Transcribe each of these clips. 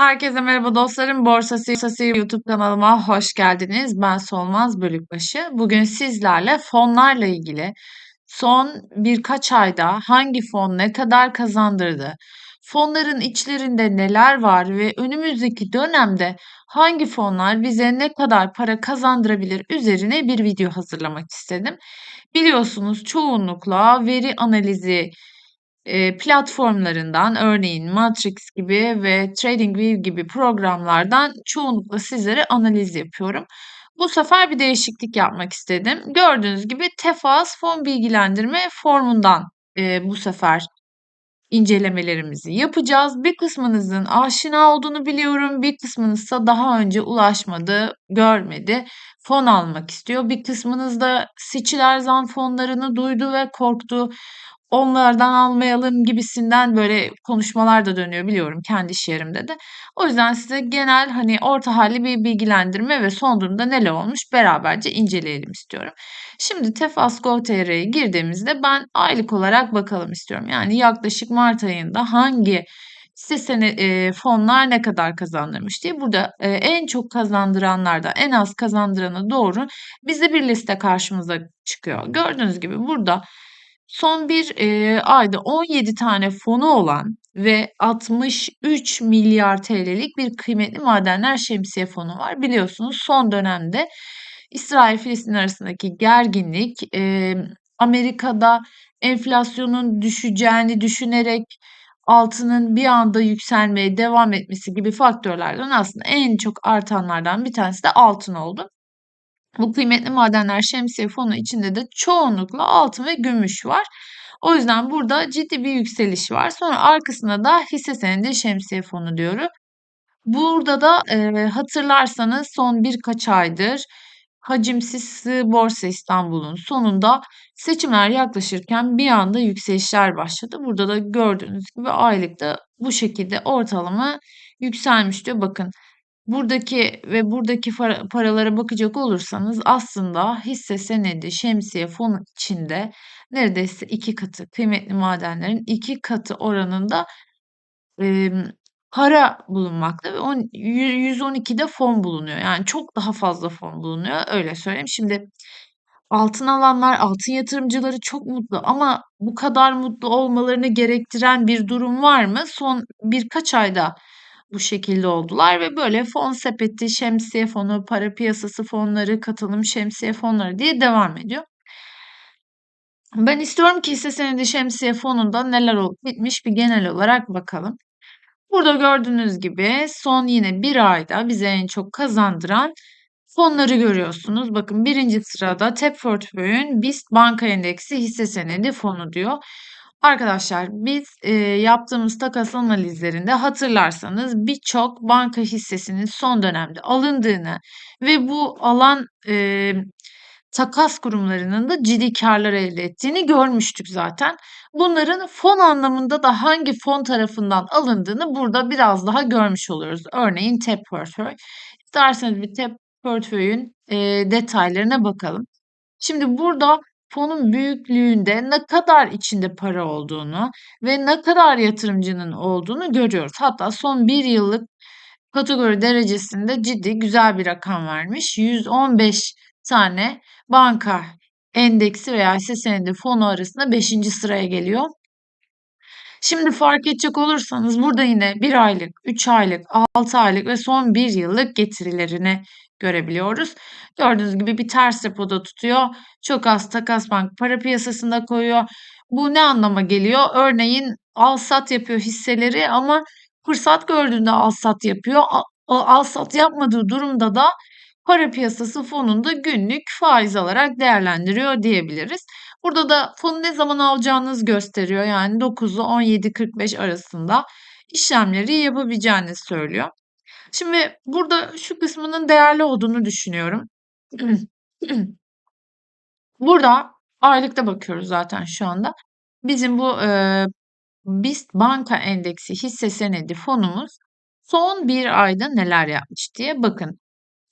Herkese merhaba dostlarım. Borsası Borsası YouTube kanalıma hoş geldiniz. Ben Solmaz Bölükbaşı. Bugün sizlerle fonlarla ilgili son birkaç ayda hangi fon ne kadar kazandırdı, fonların içlerinde neler var ve önümüzdeki dönemde hangi fonlar bize ne kadar para kazandırabilir üzerine bir video hazırlamak istedim. Biliyorsunuz çoğunlukla veri analizi platformlarından örneğin Matrix gibi ve TradingView gibi programlardan çoğunlukla sizlere analiz yapıyorum. Bu sefer bir değişiklik yapmak istedim. Gördüğünüz gibi Tefas fon bilgilendirme formundan eee, bu sefer incelemelerimizi yapacağız. Bir kısmınızın aşina olduğunu biliyorum. Bir kısmınız ise daha önce ulaşmadı, görmedi, fon almak istiyor. Bir kısmınız da Seçiler Zan fonlarını duydu ve korktu onlardan almayalım gibisinden böyle konuşmalar da dönüyor biliyorum kendi iş yerimde de. O yüzden size genel hani orta halli bir bilgilendirme ve son durumda neler olmuş beraberce inceleyelim istiyorum. Şimdi Tefas Gov.tr'ye girdiğimizde ben aylık olarak bakalım istiyorum. Yani yaklaşık Mart ayında hangi hisse sene, e, fonlar ne kadar kazandırmış diye. Burada e, en çok kazandıranlardan en az kazandırana doğru bize bir liste karşımıza çıkıyor. Gördüğünüz gibi burada Son bir, eee, ayda 17 tane fonu olan ve 63 milyar TL'lik bir kıymetli madenler şemsiye fonu var. Biliyorsunuz son dönemde İsrail-Filistin arasındaki gerginlik, emm, Amerika'da enflasyonun düşeceğini düşünerek altının bir anda yükselmeye devam etmesi gibi faktörlerden aslında en çok artanlardan bir tanesi de altın oldu. Bu kıymetli madenler şemsiye fonu içinde de çoğunlukla altın ve gümüş var. O yüzden burada ciddi bir yükseliş var. Sonra arkasında da hisse senedi şemsiye fonu diyorum. Burada da e, hatırlarsanız son birkaç aydır hacimsiz borsa İstanbul'un sonunda seçimler yaklaşırken bir anda yükselişler başladı. Burada da gördüğünüz gibi aylıkta bu şekilde ortalama yükselmiş diyor. Bakın Buradaki ve buradaki paralara bakacak olursanız aslında hisse senedi şemsiye fonu içinde neredeyse iki katı kıymetli madenlerin iki katı oranında e, para bulunmakta ve 112'de fon bulunuyor. Yani çok daha fazla fon bulunuyor öyle söyleyeyim. Şimdi altın alanlar, altın yatırımcıları çok mutlu ama bu kadar mutlu olmalarını gerektiren bir durum var mı? Son birkaç ayda bu şekilde oldular ve böyle fon sepeti, şemsiye fonu, para piyasası fonları, katılım şemsiye fonları diye devam ediyor. Ben istiyorum ki hisse senedi şemsiye fonunda neler olup bitmiş bir genel olarak bakalım. Burada gördüğünüz gibi son yine bir ayda bize en çok kazandıran fonları görüyorsunuz. Bakın birinci sırada TEP Portföy'ün BIST Banka Endeksi hisse senedi fonu diyor. Arkadaşlar biz e, yaptığımız takas analizlerinde hatırlarsanız birçok banka hissesinin son dönemde alındığını ve bu alan e, takas kurumlarının da ciddi karlar elde ettiğini görmüştük zaten. Bunların fon anlamında da hangi fon tarafından alındığını burada biraz daha görmüş oluyoruz. Örneğin TEP portföy. İsterseniz bir TEP portföyün e, detaylarına bakalım. Şimdi burada fonun büyüklüğünde ne kadar içinde para olduğunu ve ne kadar yatırımcının olduğunu görüyoruz. Hatta son bir yıllık kategori derecesinde ciddi güzel bir rakam vermiş. 115 tane banka endeksi veya hisse senedi fonu arasında 5. sıraya geliyor. Şimdi fark edecek olursanız burada yine 1 aylık, 3 aylık, 6 aylık ve son 1 yıllık getirilerini görebiliyoruz. Gördüğünüz gibi bir ters repoda tutuyor. Çok az takas bank para piyasasında koyuyor. Bu ne anlama geliyor? Örneğin al sat yapıyor hisseleri ama fırsat gördüğünde al sat yapıyor. Al sat yapmadığı durumda da para piyasası fonunda günlük faiz alarak değerlendiriyor diyebiliriz. Burada da fonu ne zaman alacağınız gösteriyor. Yani 9 ile 17.45 arasında işlemleri yapabileceğinizi söylüyor. Şimdi burada şu kısmının değerli olduğunu düşünüyorum. Burada aylıkta bakıyoruz zaten şu anda. Bizim bu e, BIST Banka Endeksi hisse senedi fonumuz son bir ayda neler yapmış diye bakın.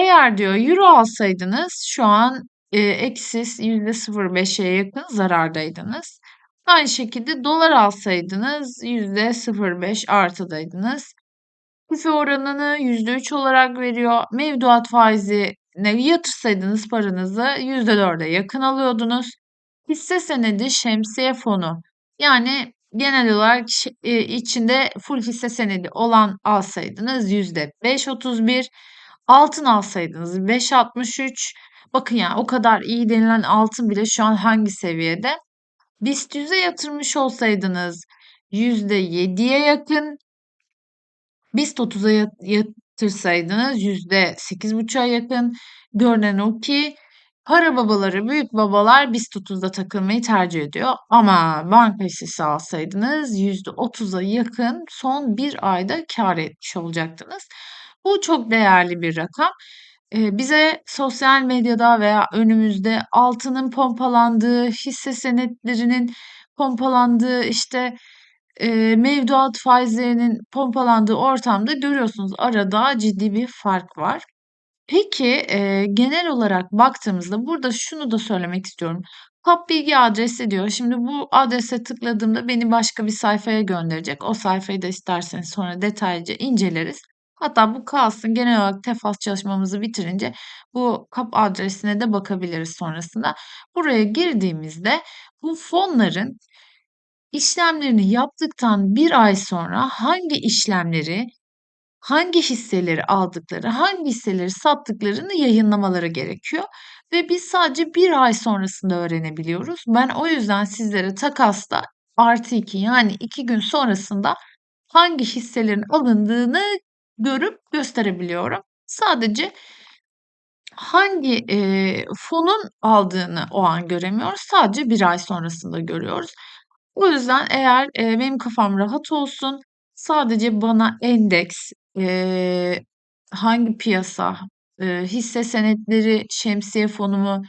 Eğer diyor euro alsaydınız şu an eksi %0.5'e yakın zarardaydınız. Aynı şekilde dolar alsaydınız %0.5 artıdaydınız. Tüfe oranını %3 olarak veriyor. Mevduat faizine yatırsaydınız paranızı %4'e yakın alıyordunuz. Hisse senedi şemsiye fonu yani genel olarak içinde full hisse senedi olan alsaydınız %5.31, altın alsaydınız 5.63. Bakın yani o kadar iyi denilen altın bile şu an hangi seviyede? BIST 100'e yatırmış olsaydınız %7'ye yakın, BIST 30'a yatırsaydınız %8,5'a yakın. Görünen o ki para babaları, büyük babalar BIST 30'da takılmayı tercih ediyor. Ama banka hissesi alsaydınız %30'a yakın son bir ayda kar etmiş olacaktınız. Bu çok değerli bir rakam. Ee, bize sosyal medyada veya önümüzde altının pompalandığı, hisse senetlerinin pompalandığı, işte e, mevduat faizlerinin pompalandığı ortamda görüyorsunuz arada ciddi bir fark var. Peki e, genel olarak baktığımızda burada şunu da söylemek istiyorum. Kap bilgi adresi diyor. Şimdi bu adrese tıkladığımda beni başka bir sayfaya gönderecek. O sayfayı da isterseniz sonra detaylıca inceleriz. Hatta bu kalsın. Genel olarak tefas çalışmamızı bitirince bu kap adresine de bakabiliriz sonrasında. Buraya girdiğimizde bu fonların işlemlerini yaptıktan bir ay sonra hangi işlemleri, hangi hisseleri aldıkları, hangi hisseleri sattıklarını yayınlamaları gerekiyor. Ve biz sadece bir ay sonrasında öğrenebiliyoruz. Ben o yüzden sizlere takasta artı iki yani iki gün sonrasında hangi hisselerin alındığını görüp gösterebiliyorum. Sadece hangi e, fonun aldığını o an göremiyoruz. Sadece bir ay sonrasında görüyoruz. O yüzden eğer e, benim kafam rahat olsun, sadece bana endeks, e, hangi piyasa, e, hisse senetleri, şemsiye fonu mu,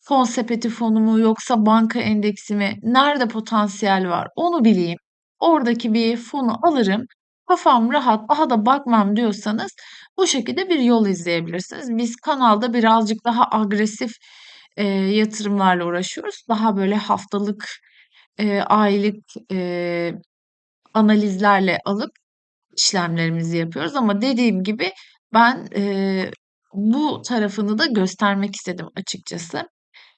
fon sepeti fonu mu yoksa banka endeksi mi, nerede potansiyel var onu bileyim. Oradaki bir fonu alırım. Kafam rahat, daha da bakmam diyorsanız bu şekilde bir yol izleyebilirsiniz. Biz kanalda birazcık daha agresif e, yatırımlarla uğraşıyoruz. Daha böyle haftalık, e, aylık e, analizlerle alıp işlemlerimizi yapıyoruz. Ama dediğim gibi ben e, bu tarafını da göstermek istedim açıkçası.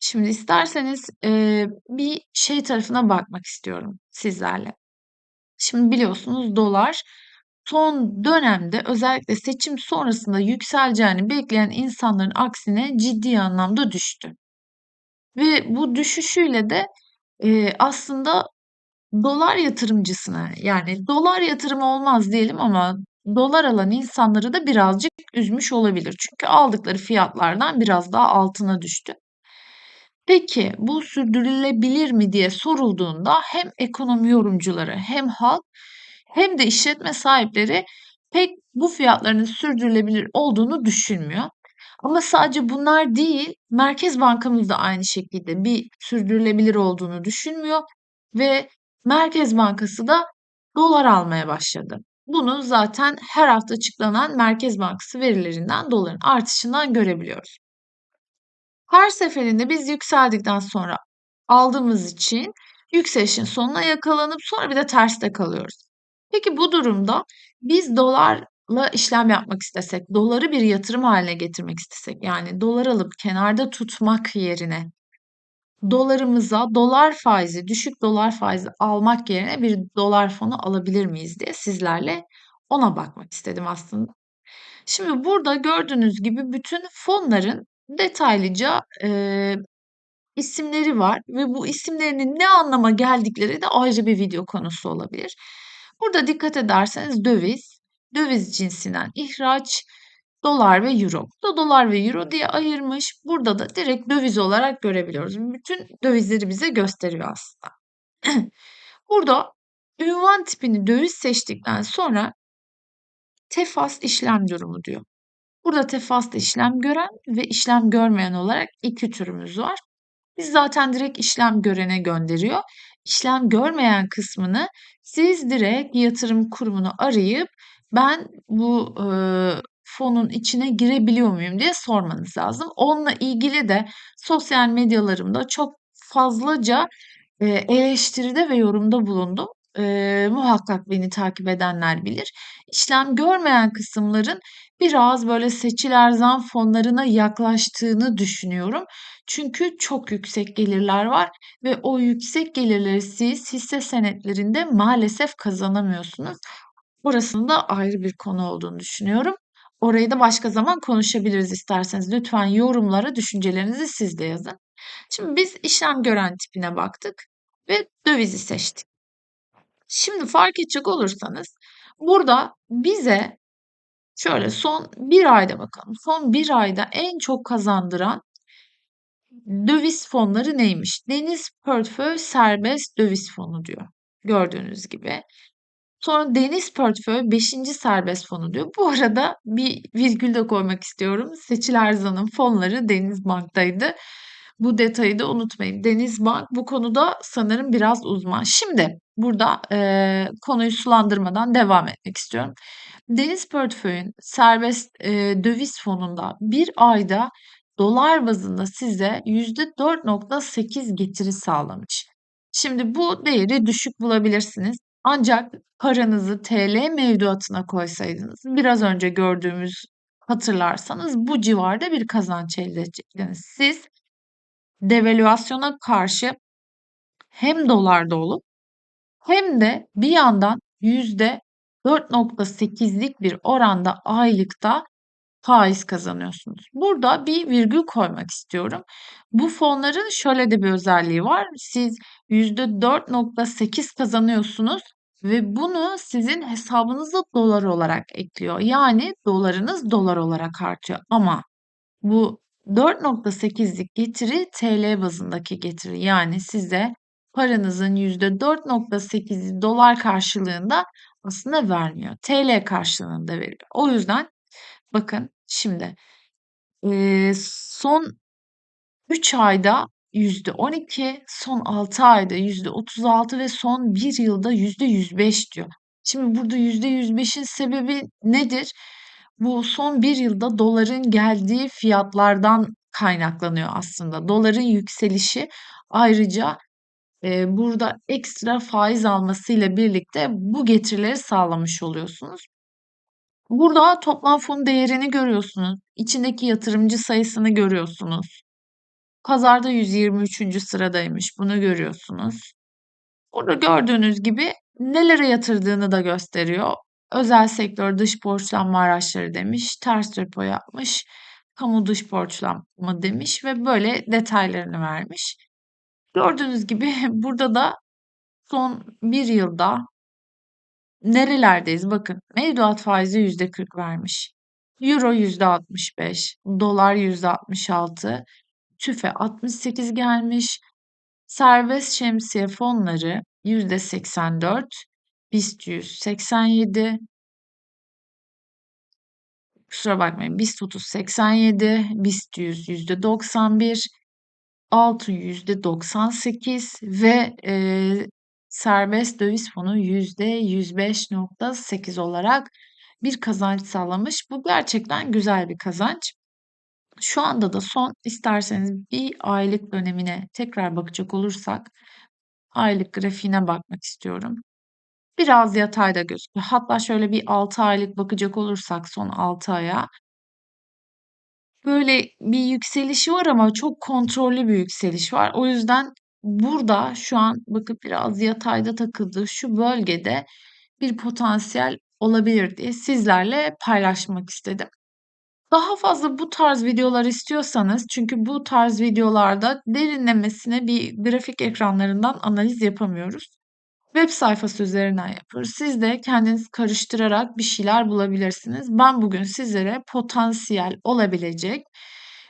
Şimdi isterseniz e, bir şey tarafına bakmak istiyorum sizlerle. Şimdi biliyorsunuz dolar son dönemde özellikle seçim sonrasında yükseleceğini bekleyen insanların aksine ciddi anlamda düştü. Ve bu düşüşüyle de e, aslında dolar yatırımcısına yani dolar yatırımı olmaz diyelim ama dolar alan insanları da birazcık üzmüş olabilir. Çünkü aldıkları fiyatlardan biraz daha altına düştü. Peki bu sürdürülebilir mi diye sorulduğunda hem ekonomi yorumcuları hem halk hem de işletme sahipleri pek bu fiyatların sürdürülebilir olduğunu düşünmüyor. Ama sadece bunlar değil, Merkez Bankamız da aynı şekilde bir sürdürülebilir olduğunu düşünmüyor ve Merkez Bankası da dolar almaya başladı. Bunu zaten her hafta açıklanan Merkez Bankası verilerinden doların artışından görebiliyoruz. Her seferinde biz yükseldikten sonra aldığımız için yükselişin sonuna yakalanıp sonra bir de terste kalıyoruz. Peki bu durumda biz dolarla işlem yapmak istesek, doları bir yatırım haline getirmek istesek, yani dolar alıp kenarda tutmak yerine dolarımıza dolar faizi, düşük dolar faizi almak yerine bir dolar fonu alabilir miyiz diye sizlerle ona bakmak istedim aslında. Şimdi burada gördüğünüz gibi bütün fonların detaylıca e, isimleri var ve bu isimlerinin ne anlama geldikleri de ayrı bir video konusu olabilir. Burada dikkat ederseniz döviz, döviz cinsinden ihraç, dolar ve euro. Burada dolar ve euro diye ayırmış. Burada da direkt döviz olarak görebiliyoruz. Bütün dövizleri bize gösteriyor aslında. Burada ünvan tipini döviz seçtikten sonra tefas işlem durumu diyor. Burada tefasta işlem gören ve işlem görmeyen olarak iki türümüz var. Biz zaten direkt işlem görene gönderiyor. İşlem görmeyen kısmını siz direkt yatırım kurumunu arayıp ben bu e, fonun içine girebiliyor muyum diye sormanız lazım. Onunla ilgili de sosyal medyalarımda çok fazlaca eleştiride ve yorumda bulundum. Eee, muhakkak beni takip edenler bilir. İşlem görmeyen kısımların biraz böyle seçil erzan fonlarına yaklaştığını düşünüyorum. Çünkü çok yüksek gelirler var ve o yüksek gelirleri siz hisse senetlerinde maalesef kazanamıyorsunuz. Orasının da ayrı bir konu olduğunu düşünüyorum. Orayı da başka zaman konuşabiliriz isterseniz. Lütfen yorumlara düşüncelerinizi siz de yazın. Şimdi biz işlem gören tipine baktık ve dövizi seçtik. Şimdi fark edecek olursanız burada bize şöyle son bir ayda bakalım. Son bir ayda en çok kazandıran döviz fonları neymiş? Deniz Portföy Serbest Döviz Fonu diyor. Gördüğünüz gibi. Sonra Deniz Portföy 5. Serbest Fonu diyor. Bu arada bir virgül de koymak istiyorum. Seçil Erzan'ın fonları Deniz Bank'taydı. Bu detayı da unutmayın. Deniz Bank bu konuda sanırım biraz uzman. Şimdi burada e, konuyu sulandırmadan devam etmek istiyorum. Deniz Portföy'ün serbest e, döviz fonunda bir ayda dolar bazında size %4.8 getiri sağlamış. Şimdi bu değeri düşük bulabilirsiniz. Ancak paranızı TL mevduatına koysaydınız biraz önce gördüğümüz hatırlarsanız bu civarda bir kazanç elde edecektiniz. Siz devalüasyona karşı hem dolarda olup hem de bir yandan %4.8'lik bir oranda aylıkta faiz kazanıyorsunuz. Burada bir virgül koymak istiyorum. Bu fonların şöyle de bir özelliği var. Siz %4.8 kazanıyorsunuz ve bunu sizin hesabınıza dolar olarak ekliyor. Yani dolarınız dolar olarak artıyor. Ama bu 4.8'lik getiri TL bazındaki getiri. Yani size paranızın %4.8'i dolar karşılığında aslında vermiyor. TL karşılığında veriyor. O yüzden bakın şimdi son 3 ayda %12, son 6 ayda %36 ve son 1 yılda %105 diyor. Şimdi burada %105'in sebebi nedir? Bu son 1 yılda doların geldiği fiyatlardan kaynaklanıyor aslında. Doların yükselişi ayrıca e, burada ekstra faiz almasıyla birlikte bu getirileri sağlamış oluyorsunuz. Burada toplam fon değerini görüyorsunuz. İçindeki yatırımcı sayısını görüyorsunuz. Pazarda 123. sıradaymış. Bunu görüyorsunuz. Burada gördüğünüz gibi nelere yatırdığını da gösteriyor. Özel sektör dış borçlanma araçları demiş. Ters repo yapmış. Kamu dış borçlanma demiş ve böyle detaylarını vermiş. Gördüğünüz gibi burada da son bir yılda nerelerdeyiz? Bakın mevduat faizi %40 vermiş. Euro %65, dolar %66, tüfe 68 gelmiş. Serbest şemsiye fonları %84, BIST 187, kusura bakmayın BIST 30 87, BIST 100 %91, altın %98 ve e, serbest döviz fonu %105.8 olarak bir kazanç sağlamış. Bu gerçekten güzel bir kazanç. Şu anda da son isterseniz bir aylık dönemine tekrar bakacak olursak aylık grafiğine bakmak istiyorum. Biraz yatayda gözüküyor. Hatta şöyle bir 6 aylık bakacak olursak son 6 aya böyle bir yükselişi var ama çok kontrollü bir yükseliş var. O yüzden burada şu an bakıp biraz yatayda takıldığı şu bölgede bir potansiyel olabilir diye sizlerle paylaşmak istedim. Daha fazla bu tarz videolar istiyorsanız çünkü bu tarz videolarda derinlemesine bir grafik ekranlarından analiz yapamıyoruz. Web sayfası üzerinden yapıyoruz. Siz de kendiniz karıştırarak bir şeyler bulabilirsiniz. Ben bugün sizlere potansiyel olabilecek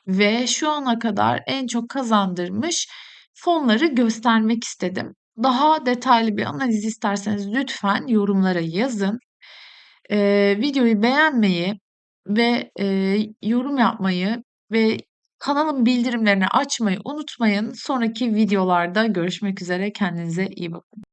ve şu ana kadar en çok kazandırmış fonları göstermek istedim. Daha detaylı bir analiz isterseniz lütfen yorumlara yazın. Ee, videoyu beğenmeyi ve e, yorum yapmayı ve kanalın bildirimlerini açmayı unutmayın. Sonraki videolarda görüşmek üzere. Kendinize iyi bakın.